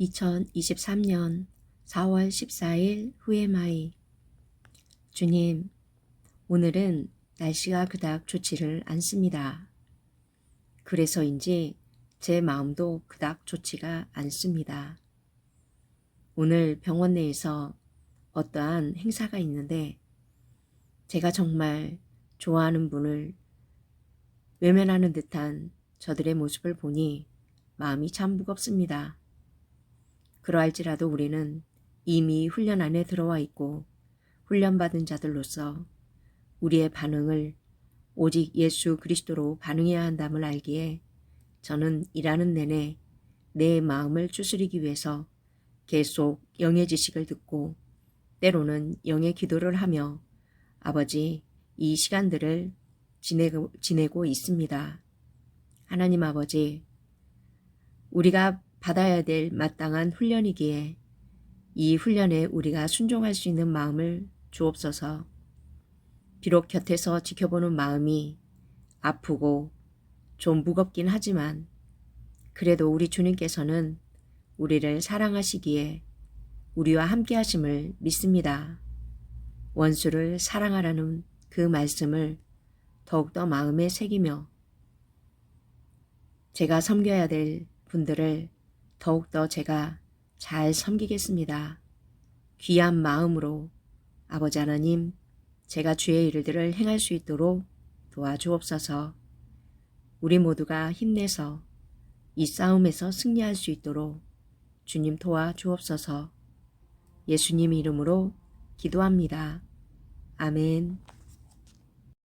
2023년 4월 14일 후에마이 주님, 오늘은 날씨가 그닥 좋지를 않습니다. 그래서인지 제 마음도 그닥 좋지가 않습니다. 오늘 병원 내에서 어떠한 행사가 있는데 제가 정말 좋아하는 분을 외면하는 듯한 저들의 모습을 보니 마음이 참 무겁습니다. 그러할지라도 우리는 이미 훈련 안에 들어와 있고 훈련받은 자들로서 우리의 반응을 오직 예수 그리스도로 반응해야 한담을 알기에 저는 일하는 내내 내 마음을 추스리기 위해서 계속 영의 지식을 듣고 때로는 영의 기도를 하며 아버지 이 시간들을 지내고, 지내고 있습니다. 하나님 아버지, 우리가 받아야 될 마땅한 훈련이기에 이 훈련에 우리가 순종할 수 있는 마음을 주옵소서. 비록 곁에서 지켜보는 마음이 아프고 좀 무겁긴 하지만 그래도 우리 주님께서는 우리를 사랑하시기에 우리와 함께 하심을 믿습니다. 원수를 사랑하라는 그 말씀을 더욱더 마음에 새기며 제가 섬겨야 될 분들을 더욱더 제가 잘 섬기겠습니다. 귀한 마음으로 아버지 하나님, 제가 주의 일들을 행할 수 있도록 도와주옵소서. 우리 모두가 힘내서 이 싸움에서 승리할 수 있도록 주님 도와주옵소서. 예수님 이름으로 기도합니다. 아멘.